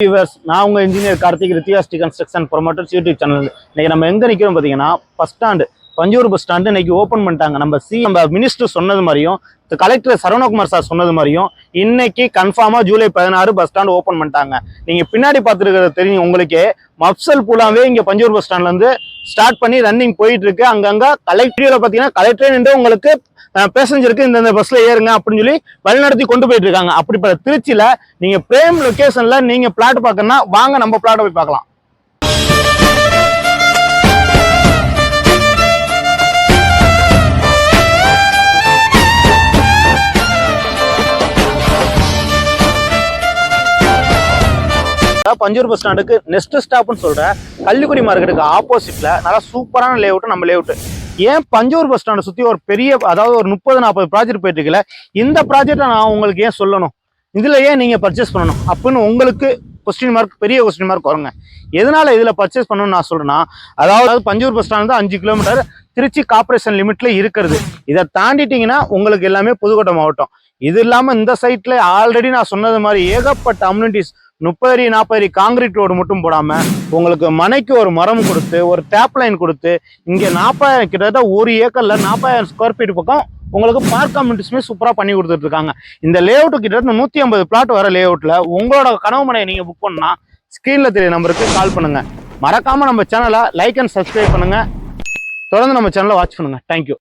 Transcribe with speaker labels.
Speaker 1: Viewers நான் உங்க engineer Karthik ரித்தியாஸ்டி கன்ஸ்ட்ரக்ஷன் ப்ரொமோட்டர்ஸ் யூடியூப் சேனல் இன்றைக்கி நம்ம எங்க நிக்கிறோம் பாத்தீங்கன்னா bus stand Panjur bus stand இன்னைக்கு ஓப்பன் பண்ணிட்டாங்க. நம்ம சி நம்ம மினிஸ்டர் சொன்னது மாதிரியும் கலெக்டர் சரவணகுமார் சார் சொன்னது மாதிரியும் இன்னைக்கு கன்ஃபார்மாக ஜூலை பதினாறு பஸ் ஸ்டாண்ட் ஓப்பன் பண்ணிட்டாங்க. நீங்கள் பின்னாடி பார்த்துருக்கிறது தெரியும் உங்களுக்கே மப்சல் பூலாவே இங்கே பஞ்சூர் பஸ் ஸ்டாண்ட்லேருந்து ஸ்டார்ட் பண்ணி ரன்னிங் போயிட்டு இருக்கு. அங்கங்கே கலெக்டரியில் பார்த்தீங்கன்னா கலெக்டரே நின்று உங்களுக்கு பேசஞ்சருக்கு இந்த பஸ்ஸில் ஏறுங்க அப்படின்னு சொல்லி வழிநடத்தி கொண்டு போயிட்டு இருக்காங்க. அப்படிப்பட்ட திருச்சியில் நீங்கள் பிரேம் லொக்கேஷனில் நீங்கள் பிளாட் பார்க்கணும்னா வாங்க நம்ம பிளாட்டை போய் பார்க்கலாம். அதாவது பஞ்சூர் பஸ் ஸ்டாண்டுக்கு நெக்ஸ்ட் ஸ்டாப்னு சொல்ற கள்ளிக்குடி மார்க்கெட்டுக்கு ஆப்போசிட்டில் நல்லா சூப்பரான லேவுட்டு நம்ம லேஅவுட் ஏன் பஞ்சூர் பஸ் ஸ்டாண்டை சுற்றி ஒரு பெரிய அதாவது ஒரு முப்பது நாற்பது ப்ராஜெக்ட் போயிட்டு இந்த ப்ராஜெக்டை நான் உங்களுக்கு ஏன் சொல்லணும்? இதில் ஏன் நீங்கள் பர்ச்சேஸ் பண்ணணும்? அப்படின்னு உங்களுக்கு கொஸ்டின் மார்க் பெரிய கொஸ்டின் மார்க் வருங்க. எதனால் இதில் பர்ச்சேஸ் பண்ணணும்னு நான் சொல்கிறேன்னா அதாவது பஞ்சூர் பஸ் ஸ்டாண்ட் தான் அஞ்சு கிலோமீட்டர் திருச்சி கார்பரேஷன் லிமிட்டில் இருக்கிறது. இதை தாண்டிட்டிங்கன்னா உங்களுக்கு எல்லாமே புதுக்கோட்டை மாவட்டம். இது இல்லாமல் இந்த சைட்டில் ஆல்ரெடி நான் சொன்னது மாதிரி ஏகப்பட்ட அம்யூனிட்டிஸ் முப்பது அடி நாற்பது அடி காங்கிரீட் ரோடு மட்டும் போடாமல் உங்களுக்கு மனைக்கு ஒரு மரம் கொடுத்து ஒரு டேப் லைன் கொடுத்து இங்கே நாற்பதாயிரம் கிட்டத்தட்ட ஒரு ஏக்கரில் நாற்பதாயிரம் ஸ்கொயர் ஃபீட் பக்கம் உங்களுக்கு பார்க் கம்யூனிட்டிஸுமே சூப்பராக பண்ணி கொடுத்துட்ருக்காங்க இந்த லேஅவுட் கிட்டத்தட்ட நூற்றி ஐம்பது பிளாட் வர லேஅவுட்ல உங்களோட கனவு மனையை நீங்கள் புக் பண்ணால் ஸ்க்ரீனில் தெரிய நம்பருக்கு கால் பண்ணுங்கள் மறக்காமல் நம்ம சேனலை லைக் அண்ட் சப்ஸ்கிரைப் பண்ணுங்கள் தொடர்ந்து நம்ம சேனலை வாட்ச் பண்ணுங்கள் தேங்க்யூ